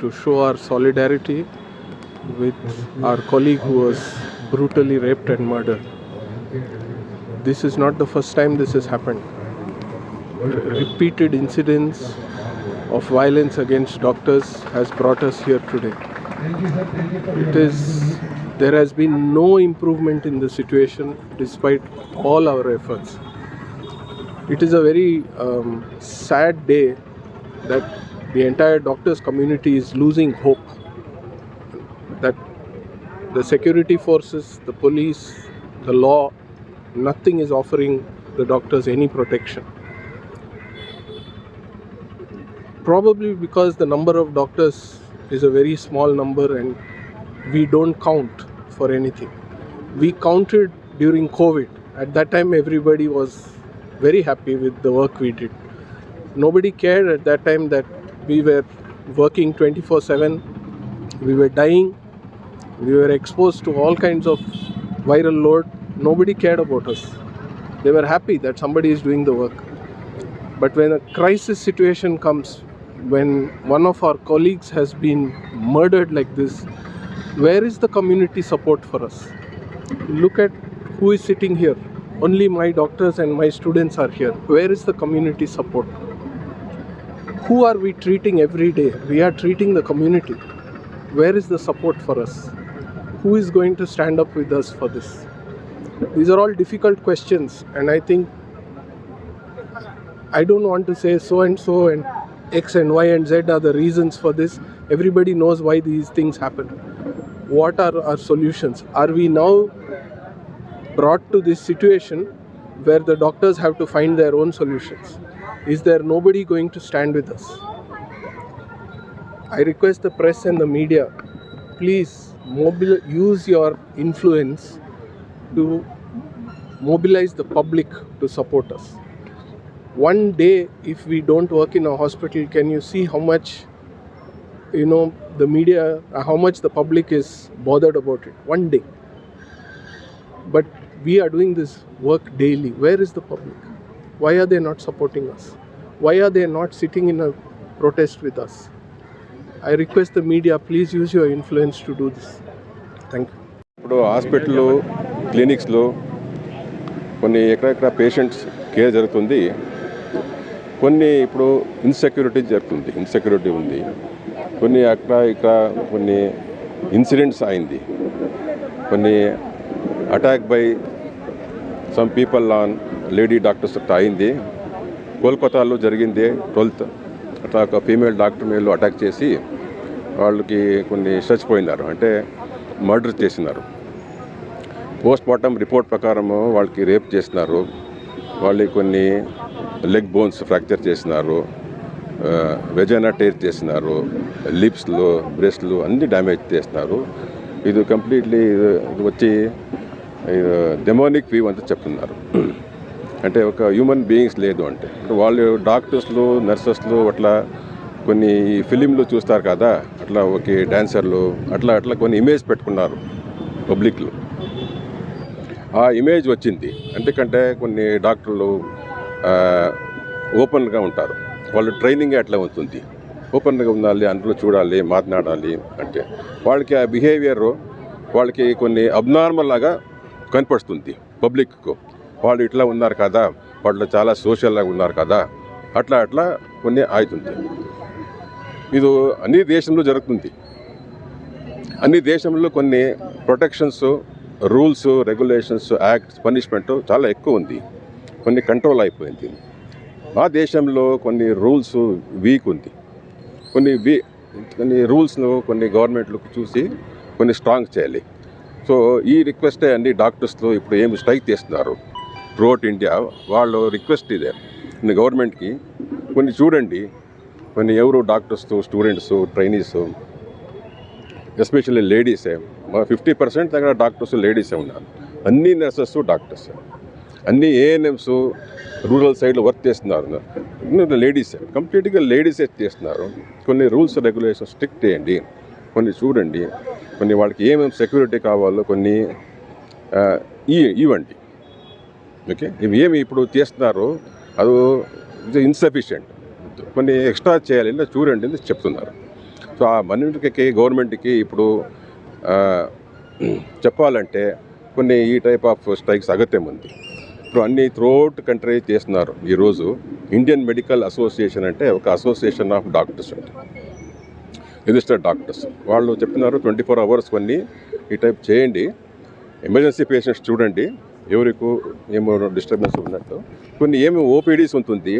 to show our solidarity with our colleague who was brutally raped and murdered. This is not the first time this has happened. Repeated incidents of violence against doctors has brought us here today. It is there has been no improvement in the situation despite all our efforts. It is a very um, sad day that the entire doctors community is losing hope that the security forces, the police, the law, nothing is offering the doctors any protection. Probably because the number of doctors is a very small number and we don't count for anything. We counted during COVID. At that time, everybody was very happy with the work we did. Nobody cared at that time that we were working 24 7, we were dying, we were exposed to all kinds of viral load. Nobody cared about us. They were happy that somebody is doing the work. But when a crisis situation comes, when one of our colleagues has been murdered like this, where is the community support for us? Look at who is sitting here. Only my doctors and my students are here. Where is the community support? Who are we treating every day? We are treating the community. Where is the support for us? Who is going to stand up with us for this? These are all difficult questions, and I think I don't want to say so and so and X and Y and Z are the reasons for this. Everybody knows why these things happen. What are our solutions? Are we now brought to this situation where the doctors have to find their own solutions? Is there nobody going to stand with us? I request the press and the media, please mobil- use your influence to mobilize the public to support us. One day, if we don't work in a hospital, can you see how much, you know, the media, how much the public is bothered about it? One day. But we are doing this work daily. Where is the public? Why are they not supporting us why are they not sitting in a protest with us I request the media please use your influence to do this thank you ఇప్పుడు హాస్పిటల్లో క్లినిక్స్లో కొన్ని ఎక్కడెక్కడ patients care జరుగుతుంది. కొన్ని ఇప్పుడు insecurity జరుగుతుంది. Insecurity ఉంది. కొన్ని అక్కడ ఇక్కడ కొన్ని ఇన్సిడెంట్స్ అయింది. కొన్ని attack by some people on lady doctors తాగింది అయింది. కోల్కతాలో జరిగింది. ట్వెల్త్ అట్లా ఒక ఫీమేల్ డాక్టర్ మేలు అటాక్ చేసి వాళ్ళకి కొన్ని చచ్చిపోయినారు అంటే మర్డర్ చేసినారు. పోస్ట్ మార్టం రిపోర్ట్ ప్రకారం వాళ్ళకి రేప్ చేసినారు. వాళ్ళకి కొన్ని లెగ్ బోన్స్ ఫ్రాక్చర్ చేసినారు. వెజైనా టేర్ చేసినారు. లిప్స్లు బ్రెస్ట్లు అన్ని డ్యామేజ్ చేసినారు. ఇది కంప్లీట్లీ ఇది వచ్చి డెమోనిక్ ఫీవ్ అంతా చెప్తున్నారు. అంటే ఒక హ్యూమన్ బీయింగ్స్ లేదు అంటే. వాళ్ళు డాక్టర్స్లు నర్సెస్లు అట్లా కొన్ని ఫిలింలు చూస్తారు కదా అట్లా ఒకే డాన్సర్లు అట్లా అట్లా కొన్ని ఇమేజ్ పెట్టుకున్నారు పబ్లిక్లో ఆ ఇమేజ్ వచ్చింది. ఎందుకంటే కొన్ని డాక్టర్లు ఓపెన్గా ఉంటారు. వాళ్ళు ట్రైనింగ్ అట్లా ఉంటుంది. ఓపెన్గా ఉండాలి అందులో చూడాలి మాట్లాడాలి అంటే. వాళ్ళకి ఆ బిహేవియర్ వాళ్ళకి కొన్ని అబ్నార్మల్ లాగా కనపడుతుంది పబ్లిక్కు వాళ్ళు ఇట్లా ఉన్నారు కదా వాళ్ళు చాలా సోషల్గా ఉన్నారు కదా అట్లా అట్లా కొన్ని అవుతుంది ఇది అన్ని దేశంలో జరుగుతుంది. అన్ని దేశంలో కొన్ని protections rules regulations acts punishment చాలా ఎక్కువ ఉంది. కొన్ని కంట్రోల్ అయిపోయింది. మా దేశంలో కొన్ని రూల్స్ వీక్ ఉంది. కొన్ని వీ కొన్ని రూల్స్ను కొన్ని గవర్నమెంట్లు చూసి కొన్ని స్ట్రాంగ్ చేయాలి. సో ఈ రిక్వెస్టే అన్ని డాక్టర్స్లో ఇప్పుడు ఏమి స్ట్రైక్ చేస్తున్నారు? త్రూఅవుట్ ఇండియా వాళ్ళు రిక్వెస్ట్ ఇదే. గవర్నమెంట్కి కొన్ని చూడండి కొన్ని ఎవరు డాక్టర్స్ స్టూడెంట్స్ ట్రైనీస్ ఎస్పెషల్లీ లేడీసే మా ఫిఫ్టీ పర్సెంట్ దగ్గర డాక్టర్స్ లేడీసే ఉన్నారు. అన్ని నర్సెస్ డాక్టర్స్ అన్ని ఏఎన్ఎంస్ రూరల్ సైడ్లో వర్క్ చేస్తున్నారు. లేడీసే కంప్లీట్గా లేడీసే చేస్తున్నారు. కొన్ని రూల్స్ రెగ్యులేషన్స్ స్ట్రిక్ట్ చేయండి. కొన్ని చూడండి. కొన్ని వాళ్ళకి ఏమేమి సెక్యూరిటీ కావాలో కొన్ని ఈ ఇవ్వండి. ఓకే? ఇవి ఏమి ఇప్పుడు చేస్తున్నారు అది ఇన్సఫిషియంట్ కొన్ని ఎక్స్ట్రా చేయాలి చూడండి అని చెప్తున్నారు. సో ఆ మన్నిటికి గవర్నమెంట్కి ఇప్పుడు చెప్పాలంటే కొన్ని ఈ టైప్ ఆఫ్ స్ట్రైక్స్ అగత్యం ఉంది. ఇప్పుడు అన్ని త్రూఅవుట్ కంట్రీ చేస్తున్నారు. ఈరోజు ఇండియన్ మెడికల్ అసోసియేషన్ అంటే ఒక అసోసియేషన్ ఆఫ్ డాక్టర్స్ అంటే రిజిస్టర్డ్ డాక్టర్స్ వాళ్ళు చెప్తున్నారు ట్వంటీ ఫోర్ అవర్స్ కొన్ని ఈ టైప్ చేయండి. ఎమర్జెన్సీ పేషెంట్స్ చూడండి. ఎవరికి ఏమో డిస్టర్బెన్స్ ఉన్నట్టు. కొన్ని ఏమి ఓపీడీస్ ఉంటుంది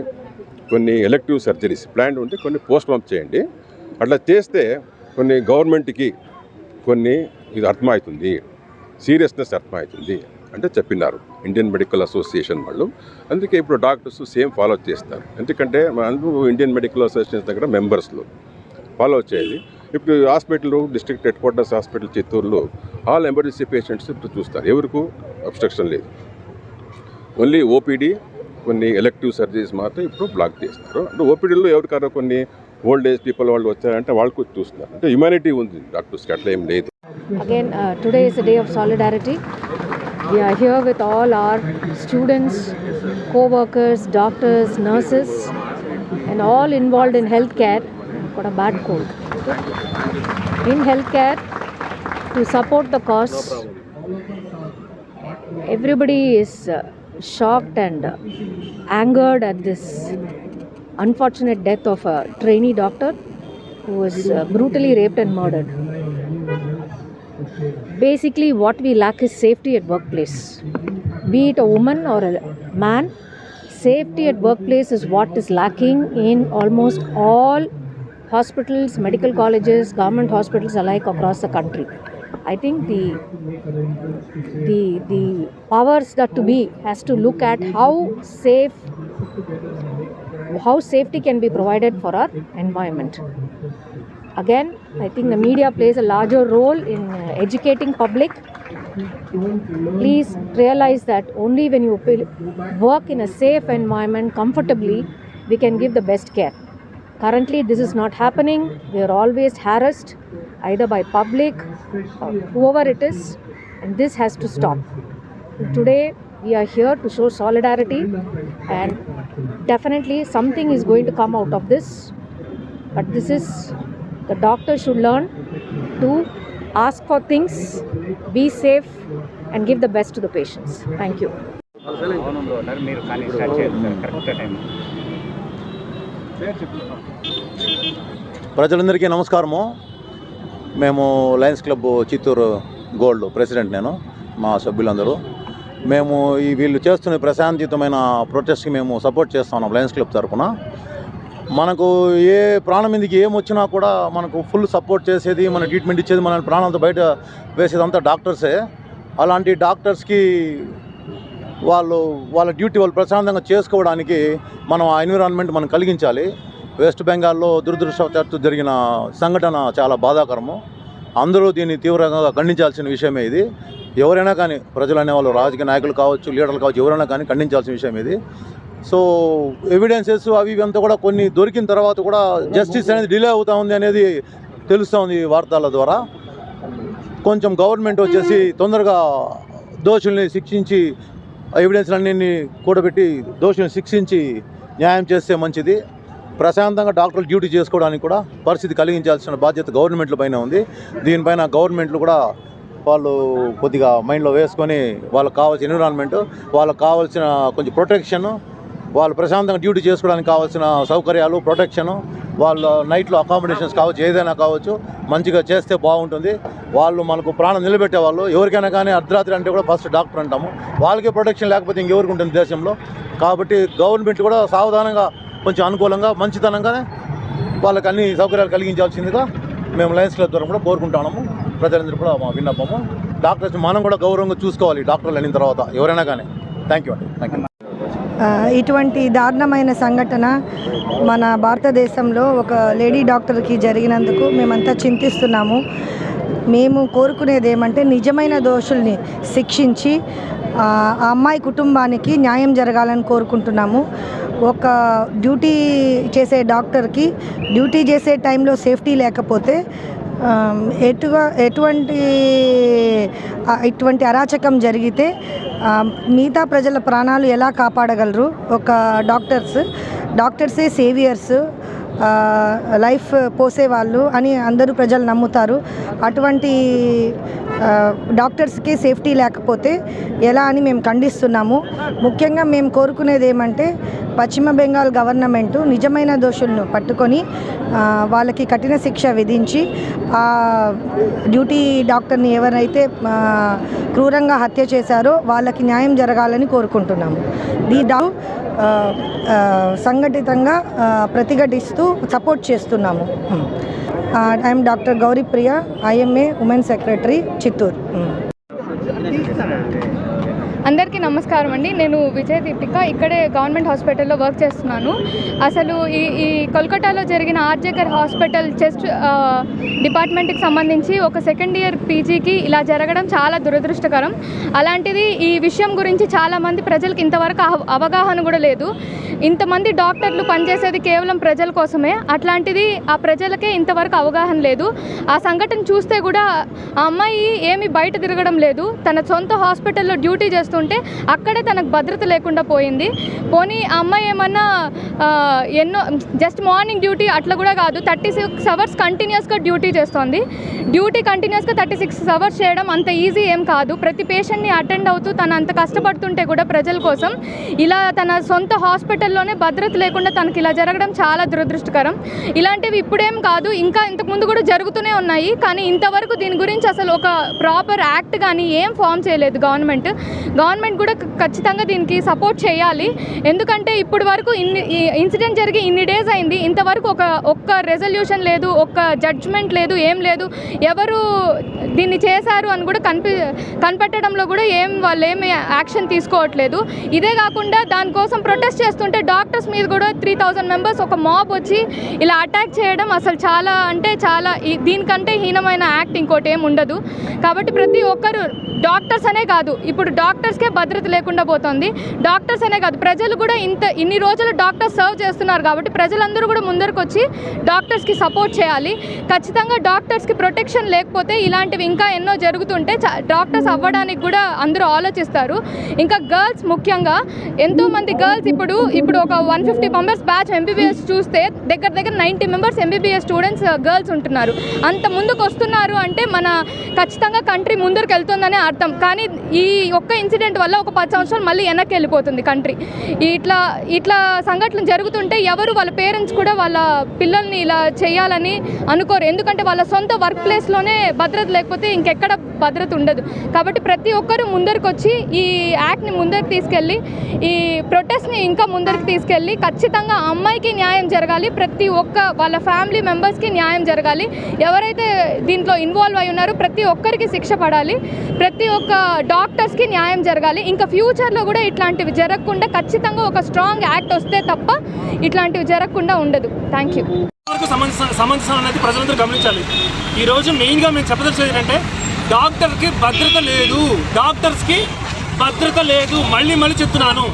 కొన్ని ఎలక్టివ్ సర్జరీస్ ప్లాన్ ఉంటే కొన్ని పోస్ట్ పంప్ చేయండి. అట్లా చేస్తే కొన్ని గవర్నమెంట్కి కొన్ని ఇది అర్థమవుతుంది సీరియస్నెస్ అర్థమవుతుంది అంటే చెప్పినారు ఇండియన్ మెడికల్ అసోసియేషన్ వాళ్ళు. అందుకే ఇప్పుడు డాక్టర్స్ సేమ్ ఫాలో చేస్తారు. ఎందుకంటే మన అందరూ ఇండియన్ మెడికల్ అసోసియేషన్ దగ్గర మెంబర్స్లు ఫాలో చేయాలి. ఇప్పుడు hospital district headquarters hospital చిత్తూరులో ఆల్ ఎమర్జెన్సీ పేషెంట్స్ ఇప్పుడు చూస్తారు. ఎవరికి? అబ్స్ట్రక్షన్ లేదు ఓన్లీ ఓపీడీ కొన్ని ఎలక్టివ్ సర్జరీస్ మాత్రం ఇప్పుడు బ్లాక్ చేస్తున్నారు అంటే ఓపీడీలో ఎవరికారో కొన్ని ఓల్డ్ ఏజ్ పీపుల్ వాళ్ళు వచ్చారంటే వాళ్ళకు చూస్తున్నారు అంటే హ్యుమానిటీ ఉంది డాక్టర్స్కి అట్లా ఏం లేదు again today is day of solidarity we with all our students coworkers doctors nurses and doctors, nurses in health care in healthcare. I've got a bad cold. In healthcare to support everybody is uh, shocked and uh, angered at this unfortunate death of a trainee doctor who was uh, brutally raped and murdered. Basically what we lack is safety at workplace. Be it a woman or a man safety at workplace is what is lacking in almost all hospitals medical colleges government hospitals alike across the country i think the the the powers that to be has to look at how safe how safety can be provided for our environment. Again i think the media plays a larger role in uh, educating public. Please realize that only when you work in a safe environment comfortably we can give the best care. Currently this is not happening. We are always harassed either by public or whoever it is and this has to stop today we are here to show solidarity and definitely something is going to come out of this but this is the doctor should learn to ask for things be safe and give the best to the patients thank you అవునంలో ఉన్నారు మీరు కానీ start చేయాలి sir correct time ప్రజలందరికీ నమస్కారము మేము Lions Club Chittoor gold president నేను మా సభ్యులందరూ. మేము ఈ వీళ్ళు చేస్తున్న ప్రశాంతితమైన ప్రొటెస్ట్కి మేము సపోర్ట్ చేస్తున్నాం లయన్స్ క్లబ్ తరఫున మనకు ఏ ప్రాణం మీదకి ఏమొచ్చినా కూడా మనకు ఫుల్ సపోర్ట్ చేసేది మన ట్రీట్మెంట్ ఇచ్చేది మన ప్రాణాలతో బయట వేసేదంతా డాక్టర్సే. అలాంటి డాక్టర్స్కి వాళ్ళు వాళ్ళ డ్యూటీ వాళ్ళు ప్రశాంతంగా చేసుకోవడానికి మనం ఆ ఎన్విరాన్మెంట్ మనం కలిగించాలి. వెస్ట్ బెంగాల్లో దురదృష్టవశాత్తు జరిగిన సంఘటన చాలా బాధాకరము. అందరూ దీన్ని తీవ్రంగా ఖండించాల్సిన విషయమే ఇది. ఎవరైనా కానీ ప్రజలు అనేవాళ్ళు రాజకీయ నాయకులు కావచ్చు లీడర్లు కావచ్చు ఎవరైనా కానీ ఖండించాల్సిన విషయం ఇది. సో ఎవిడెన్సెస్ అవి ఇవి అంతా కూడా కొన్ని దొరికిన తర్వాత కూడా జస్టిస్ అనేది డిలే అవుతా ఉంది అనేది తెలుస్తూ ఉంది వార్తల ద్వారా. కొంచెం గవర్నమెంట్ వచ్చేసి తొందరగా దోషుల్ని శిక్షించి ఎవిడెన్స్లన్నీ కూడబెట్టి దోషుల్ని శిక్షించి న్యాయం చేస్తే మంచిది. ప్రశాంతంగా డాక్టర్లు డ్యూటీ చేసుకోవడానికి కూడా పరిస్థితి కలిగించాల్సిన బాధ్యత గవర్నమెంట్ల పైన ఉంది. దీనిపైన గవర్నమెంట్లు కూడా వాళ్ళు కొద్దిగా మైండ్లో వేసుకొని వాళ్ళకి కావాల్సిన ఎన్విరాన్మెంట్ వాళ్ళకి కావాల్సిన కొంచెం ప్రొటెక్షన్ వాళ్ళు ప్రశాంతంగా డ్యూటీ చేసుకోవడానికి కావాల్సిన సౌకర్యాలు ప్రొటెక్షన్ వాళ్ళ నైట్లో అకామిడేషన్స్ కావచ్చు ఏదైనా కావచ్చు మంచిగా చేస్తే బాగుంటుంది. వాళ్ళు మనకు ప్రాణం నిలబెట్టే వాళ్ళు. ఎవరికైనా కానీ అర్ధరాత్రి అంటే కూడా ఫస్ట్ డాక్టర్ అంటాము. వాళ్ళకే ప్రొటెక్షన్ లేకపోతే ఇంకెవరికి ఉంటుంది దేశంలో? కాబట్టి గవర్నమెంట్ కూడా సావధానంగా కొంచెం అనుకూలంగా మంచితనంగానే వాళ్ళకి అన్ని సౌకర్యాలు కలిగించాల్సిందిగా మేము లయన్స్ క్లబ్ ద్వారా కూడా కోరుకుంటున్నాము. ప్రజలందరూ కూడా మా విన్నపము. డాక్టర్స్ మనం కూడా గౌరవంగా చూసుకోవాలి డాక్టర్లు అయిన తర్వాత ఎవరైనా కానీ. థ్యాంక్ యూ అండి. థ్యాంక్ యూ ఇటువంటి దారుణమైన సంఘటన మన భారతదేశంలో ఒక లేడీ డాక్టర్కి జరిగినందుకు మేమంతా చింతిస్తున్నాము. మేము కోరుకునేది ఏమంటే నిజమైన దోషుల్ని శిక్షించి ఆ అమ్మాయి కుటుంబానికి న్యాయం జరగాలని కోరుకుంటున్నాము. ఒక డ్యూటీ చేసే డాక్టర్కి డ్యూటీ చేసే టైంలో సేఫ్టీ లేకపోతే ఆ, ఎటుగా ఎటువంటి ఇటువంటి అరాచకం జరిగితే మిగతా ప్రజల ప్రాణాలు ఎలా కాపాడగలరు? ఒక డాక్టర్స్ డాక్టర్సే సేవియర్స్ లైఫ్ పోసేవాళ్ళు అని అందరూ ప్రజలు నమ్ముతారు. అటువంటి డాక్టర్స్కి సేఫ్టీ లేకపోతే ఎలా అని మేము ఖండిస్తున్నాము. ముఖ్యంగా మేము కోరుకునేది ఏమంటే పశ్చిమ బెంగాల్ గవర్నమెంటు నిజమైన దోషులను పట్టుకొని వాళ్ళకి కఠిన శిక్ష విధించి ఆ డ్యూటీ డాక్టర్ని ఎవరైతే క్రూరంగా హత్య చేశారో వాళ్ళకి న్యాయం జరగాలని కోరుకుంటున్నాము. ఈ డా సంఘటితంగా ప్రతిఘటిస్తూ చేస్తూ సపోర్ట్ చేస్తున్నాము. I'm doctor Gauripriya IMA women secretary Chittoor. అందరికీ నమస్కారం అండి. నేను విజయ్ దీపిక ఇక్కడే గవర్నమెంట్ హాస్పిటల్లో వర్క్ చేస్తున్నాను. అసలు ఈ ఈ కోల్కతాలో జరిగిన ఆర్జేకర్ హాస్పిటల్ చెస్ట్ డిపార్ట్మెంట్కి సంబంధించి ఒక సెకండ్ ఇయర్ పీజీకి ఇలా జరగడం చాలా దురదృష్టకరం. అలాంటిది ఈ విషయం గురించి చాలామంది ప్రజలకు ఇంతవరకు అవ- అవగాహన కూడా లేదు. ఇంతమంది డాక్టర్లు పనిచేసేది కేవలం ప్రజల కోసమే. అట్లాంటిది ఆ ప్రజలకే ఇంతవరకు అవగాహన లేదు. ఆ సంఘటన చూస్తే కూడా ఆ అమ్మాయి ఏమి బయట తిరగడం లేదు. తన సొంత హాస్పిటల్లో డ్యూటీ చేస్తుంటే అక్కడే తనకు భద్రత లేకుండా పోయింది. పోనీ ఆ అమ్మాయి ఏమన్నా ఎన్నో జస్ట్ మార్నింగ్ డ్యూటీ అట్లా కూడా కాదు థర్టీ సిక్స్ అవర్స్ కంటిన్యూస్గా డ్యూటీ చేస్తోంది. డ్యూటీ కంటిన్యూస్గా థర్టీ సిక్స్ అవర్స్ చేయడం అంత ఈజీ ఏం కాదు. ప్రతి పేషెంట్ని అటెండ్ అవుతూ తను అంత కష్టపడుతుంటే కూడా ప్రజల కోసం ఇలా తన సొంత హాస్పిటల్లోనే భద్రత లేకుండా తనకి ఇలా జరగడం చాలా దురదృష్టకరం. ఇలాంటివి ఇప్పుడేం కాదు ఇంకా ఇంతకుముందు కూడా జరుగుతూనే ఉన్నాయి. కానీ ఇంతవరకు దీని గురించి అసలు ఒక ప్రాపర్ యాక్ట్ కానీ ఏం ఫామ్ చేయలేదు గవర్నమెంట్. గవర్నమెంట్ కూడా ఖచ్చితంగా దీనికి సపోర్ట్ చేయాలి. ఎందుకంటే ఇప్పుడు వరకు ఇన్ని ఇన్సిడెంట్ జరిగి ఇన్ని డేస్ అయింది. ఇంతవరకు ఒక ఒక్క రెజల్యూషన్ లేదు ఒక్క జడ్జ్మెంట్ లేదు ఏం లేదు. ఎవరు దీన్ని చేశారు అని కూడా కనిపి కనిపెట్టడంలో కూడా ఏం వాళ్ళు ఏమి యాక్షన్ తీసుకోవట్లేదు. ఇదే కాకుండా దానికోసం ప్రొటెస్ట్ చేస్తుంటే డాక్టర్స్ మీద కూడా త్రీ థౌజండ్ మెంబర్స్ ఒక మాబ్ వచ్చి ఇలా అటాక్ చేయడం అసలు చాలా అంటే చాలా ఈ- దీనికంటే హీనమైన యాక్ట్ ఇంకోటి ఏం ఉండదు. కాబట్టి ప్రతి ఒక్కరు డాక్టర్స్ అనే కాదు. ఇప్పుడు డాక్టర్స్కే భద్రత లేకుండా పోతుంది. డాక్టర్స్ అనే కాదు ప్రజలు కూడా ఇంత ఇన్ని రోజులు డాక్టర్స్ సర్వ్ చేస్తున్నారు కాబట్టి ప్రజలందరూ కూడా ముందరకు వచ్చి డాక్టర్స్కి సపోర్ట్ చేయాలి. ఖచ్చితంగా డాక్టర్స్కి ప్రొటెక్షన్ లేకపోతే ఇలాంటివి ఇంకా ఎన్నో జరుగుతుంటే చా- డాక్టర్స్ అవ్వడానికి కూడా అందరూ ఆలోచిస్తారు. ఇంకా గర్ల్స్ ముఖ్యంగా ఎంతోమంది గర్ల్స్ ఇప్పుడు ఇప్పుడు ఒక one fifty members batch MBBS చూస్తే దగ్గర దగ్గర ninety members MBBS students girls ఉంటున్నారు. అంత ముందుకు వస్తున్నారు అంటే మన ఖచ్చితంగా కంట్రీ ముందరికి వెళ్తుందనే అర్థం. కానీ ఈ ఒక్క ఇన్సిడెంట్ వల్ల ఒక పది సంవత్సరాలు మళ్ళీ వెనక్కి వెళ్ళిపోతుంది కంట్రీ ఇట్లా ఇట్లా సంఘటనలు జరుగుతుంటే ఎవరు వాళ్ళ పేరెంట్స్ కూడా వాళ్ళ పిల్లల్ని ఇలా చేయాలని అనుకోరు. ఎందుకంటే వాళ్ళ సొంత వర్క్ ప్లేస్లోనే భద్రత లేకపోతే ఇంకెక్కడ భద్రత ఉండదు. కాబట్టి ప్రతి ఒక్కరూ ముందరికి వచ్చి ఈ యాక్ట్ని ముందరికి తీసుకెళ్ళి ఈ ప్రొటెస్ట్ని ఇంకా ముందరికి తీసుకెళ్ళి ఖచ్చితంగా అమ్మాయికి న్యాయం జరగాలి ప్రతి ఒక్క వాళ్ళ ఫ్యామిలీ మెంబర్స్కి న్యాయం జరగాలి. ఎవరైతే దీంట్లో ఇన్వాల్వ్ అయి ఉన్నారో ప్రతి ఒక్కరికి శిక్ష పడాలి ప్రతి ఒక్క డాక్టర్స్కి న్యాయం జరగాలి. ఇంకా ఫ్యూచర్లో కూడా ఇట్లాంటివి జరగకుండా ఖచ్చితంగా ఒక స్ట్రాంగ్ యాక్ట్ వస్తే తప్ప ఇట్లాంటివి జరగకుండా ఉండదు. Thank you. వరకు అనేది ప్రజలందరూ గమనించాలి. ఈరోజు మెయిన్గా మేము చెప్పదలిచేది ఏంటంటే డాక్టర్కి భద్రత లేదు. డాక్టర్స్కి భద్రత లేదు. మళ్ళీ మళ్ళీ చెప్తున్నాను.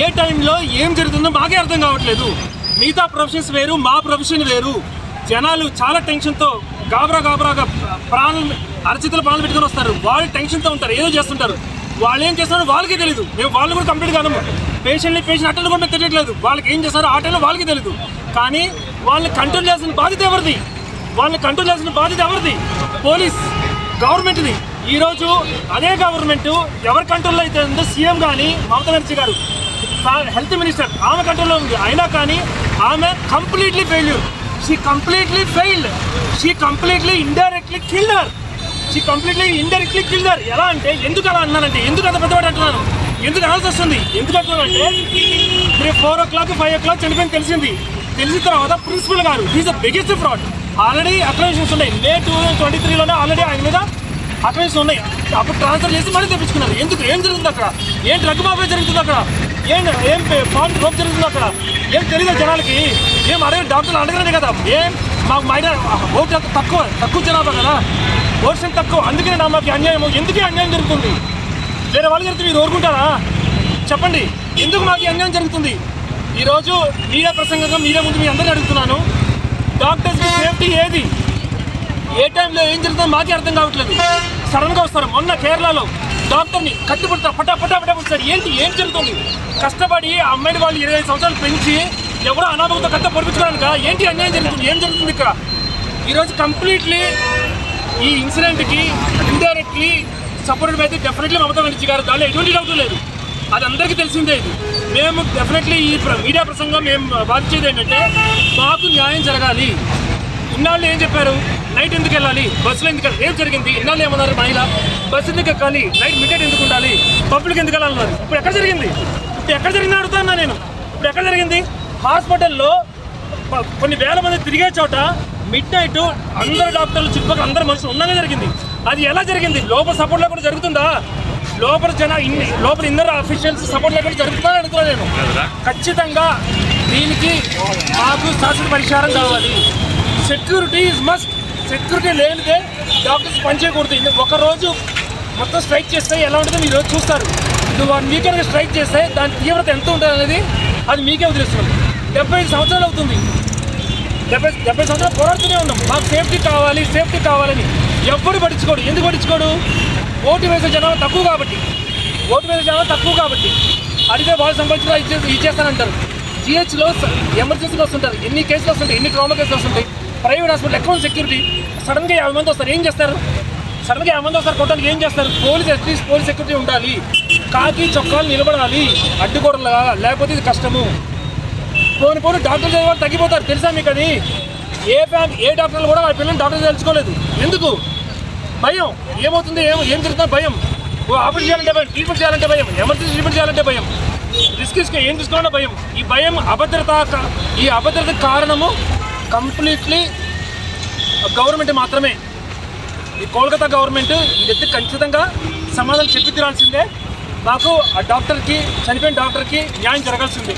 ఏ టైంలో ఏం జరుగుతుందో మాకే అర్థం కావట్లేదు. మిగతా ప్రొఫెషన్స్ వేరు మా ప్రొఫెషన్ వేరు. జనాలు చాలా టెన్షన్తో గాబరా గాబరాగా ప్రాణం అరచితులు ప్రాణాలు పెట్టుకొని వస్తారు. వాళ్ళు టెన్షన్తో ఉంటారు. ఏదో చేస్తుంటారు. వాళ్ళు ఏం చేస్తారో వాళ్ళకి తెలియదు మేము వాళ్ళు కూడా కంప్లీట్ కాదు పేషెంట్ని పేషెంట్ అటెండ్ కూడా తెలియట్లేదు వాళ్ళకి ఏం చేస్తారో ఆ టైంలో వాళ్ళకి తెలియదు కానీ వాళ్ళని కంట్రోల్ చేయాల్సిన బాధ్యత ఎవరిది? వాళ్ళని కంట్రోల్ చేయాల్సిన బాధ్యత ఎవరిది? పోలీస్. గవర్నమెంట్ది ఈరోజు అదే గవర్నమెంట్ ఎవరి కంట్రోల్లో అయితే ఉందో సీఎం కానీ మమతా బెనర్జీ గారు. హెల్త్ మినిస్టర్ ఆమె కంట్రోల్లో ఉంది. అయినా కానీ ఆమె completely failure. She completely failed. She completely indirectly killed her she completely indirectly killed her ఎలా అంటే ఎందుకు అలా అన్నానంటే ఎందుకు అంత పెద్దవాడు అంటున్నాను? ఎందుకు అనాల్సి వస్తుంది ఎందుకు అంటున్నానంటే రేపు four o'clock five o'clock చనిపోయింది తెలిసింది. తెలిసిన తర్వాత ప్రిన్సిపల్ గారు is the biggest fraud already అక్రమేషన్స్ ఉన్నాయి. మే టూ థౌసండ్ ట్వంటీ త్రీలోనే ఆల్రెడీ ఆయన అటెండెన్స్ ఉన్నాయి. అప్పుడు ట్రాన్స్ఫర్ చేసి మళ్ళీ తెప్పించుకున్నారు. ఎందుకు? ఏం జరుగుతుంది అక్కడ? ఏం డ్రగ్ మాఫియా జరుగుతుంది అక్కడ? ఏం ఏం పాన్ రోప్ జరుగుతుంది అక్కడ? ఏం తెలియదు జనాలకి. ఏం అడగ డాక్టర్లు అడగలేదు కదా? ఏం? మాకు మైడ ఓటు తక్కువ? తక్కువ జనాభా కదా? ఓట్స్ తక్కువ. అందుకే నా మాకు అన్యాయం ఎందుకే అన్యాయం జరుగుతుంది? వేరే వాళ్ళు జరిగితే మీరు ఓరుకుంటారా చెప్పండి. ఎందుకు మాకు ఈ అన్యాయం జరుగుతుంది? ఈరోజు మీడియా ప్రసంగంగా మీడియా ముందు మీ అందరినీ అడుగుతున్నాను. డాక్టర్స్ సేఫ్టీ ఏది? ఏ టైంలో ఏం జరుగుతుందో మాకే అర్థం కావట్లేదు. సడన్గా వస్తారు. మొన్న కేరళలో డాక్టర్ని కట్టుబడతా పటా పటా పటా పుడతారు ఏంటి? ఏం జరుగుతుంది? కష్టపడి ఆ అమ్మాయిని వాళ్ళు ఇరవై సంవత్సరాలు పెంచి ఎవడో అనామకంతో కథ పొడిపించుకోవడానికి? ఏంటి అన్యాయం జరుగుతుంది? ఏం జరుగుతుంది ఇక్కడ? ఈరోజు కంప్లీట్లీ ఈ ఇన్సిడెంట్కి ఇండైరెక్ట్లీ సపోర్టెడ్ అయితే డెఫినెట్లీ మమతా బెనర్జీ గారు. దానిలో ఎటువంటి డౌట్ లేదు. అది అందరికీ తెలిసిందే ఇది. మేము డెఫినెట్లీ ఈ మీడియా ప్రసంగం మేము బాధించేది ఏంటంటే మాకు న్యాయం జరగాలి. ఇన్నాళ్ళు ఏం చెప్పారు? నైట్ ఎందుకు వెళ్ళాలి? బస్సులో ఎందుకు? ఏం జరిగింది? ఇన్నాళ్ళు ఏమన్నారు మహిళ? బస్సు ఎందుకు ఎక్కాలి? నైట్ మిడ్ ఎందుకు ఉండాలి? పబ్లిక్ ఎందుకు వెళ్ళాలన్నారు ఇప్పుడు ఎక్కడ జరిగింది? ఇప్పుడు ఎక్కడ జరిగింది అడుగుతున్నా నేను. ఇప్పుడు ఎక్కడ జరిగింది? హాస్పిటల్లో కొన్ని వేల మంది తిరిగే చోట మిడ్ నైట్ అందరు డాక్టర్లు చుట్టుపక్కల అందరు మనుషులు ఉండగానే జరిగింది. అది ఎలా జరిగింది? లోపల సపోర్ట్ లేకుండా జరుగుతుందా? లోపల జన ఇన్ని లోపల ఇన్నర్ అఫీషియల్స్ సపోర్ట్ లేకుండా జరుగుతుందా అని అడుగుతున్నా నేను. ఖచ్చితంగా దీనికి మాకు శాశ్వత పరిష్కారం కావాలి. సెక్యూరిటీ ఇస్ మస్ట్ సెక్యూరిటీ లేనిదే డాక్టర్స్ పనిచేయకూడదు. ఇది ఒకరోజు మొత్తం స్ట్రైక్ చేస్తే ఎలా ఉంటుందో మీరు చూస్తారు. ఇది వన్ వీకెండ్గా స్ట్రైక్ చేస్తే దాని తీవ్రత ఎంత ఉంటుంది అనేది అది మీకే వదిలేస్తుంది డెబ్బై ఐదు సంవత్సరాలు అవుతుంది. డెబ్బై డెబ్బై సంవత్సరాలు పోరాడుతూనే ఉన్నాం. మాకు సేఫ్టీ కావాలి సేఫ్టీ కావాలని ఎవ్వడు పట్టించుకోడు. ఎందుకు పట్టించుకోడు? ఓటు వేసే జనాభా తక్కువ కాబట్టి. ఓటు వేసే జనాభా తక్కువ కాబట్టి. అడిగితే వాళ్ళు సంబంధించిన ఇచ్చే ఇచ్చేస్తానంటారు జిహెచ్లో ఎమర్జెన్సీలో వస్తుంటారు. ఎన్ని కేసులు వస్తుంటాయి? ఎన్ని ట్రామా కేసులు వస్తుంటాయి? ప్రైవేట్ హాస్పిటల్ ఎక్కువ సెక్యూరిటీ? సడన్గా యాభై మంది వస్తారు. ఏం చేస్తారు? సడన్గా యాభై మంది వస్తారు కొట్టడానికి ఏం చేస్తారు? పోలీస్ అట్లీస్ట్ పోలీస్ సెక్యూరిటీ ఉండాలి. కాకి చొక్కాలు నిలబడాలి. అడ్డుకోవడంలాగా లేకపోతే ఇది కష్టము. పోని పోని డాక్టర్ చదివే వాళ్ళు తగ్గిపోతారు. తెలుసా మీకు అది? ఏ ఫ్యామ్ ఏ డాక్టర్లు కూడా వాళ్ళ పిల్లల్ని డాక్టర్ తెలుసుకోలేదు. ఎందుకు? భయం. ఏమవుతుంది? ఏం ఏం జరుగుతుంది భయం. ఓ ఆపరేషన్ చేయాలంటే భయం ట్రీట్మెంట్ చేయాలంటే భయం ఎమర్జెన్సీ ట్రీట్మెంట్ చేయాలంటే భయం. రిస్క్ ఏం తీసుకోవాలంటే భయం. ఈ భయం అభద్రత ఈ అభద్రత కారణము కంప్లీట్లీ గవర్నమెంట్ మాత్రమే. ఈ కోల్కతా గవర్నమెంట్ ఇది ఖచ్చితంగా సమాధానం చెప్పి తీరాల్సిందే. మాకు ఆ డాక్టర్కి చనిపోయిన డాక్టర్కి న్యాయం జరగాల్సిందే.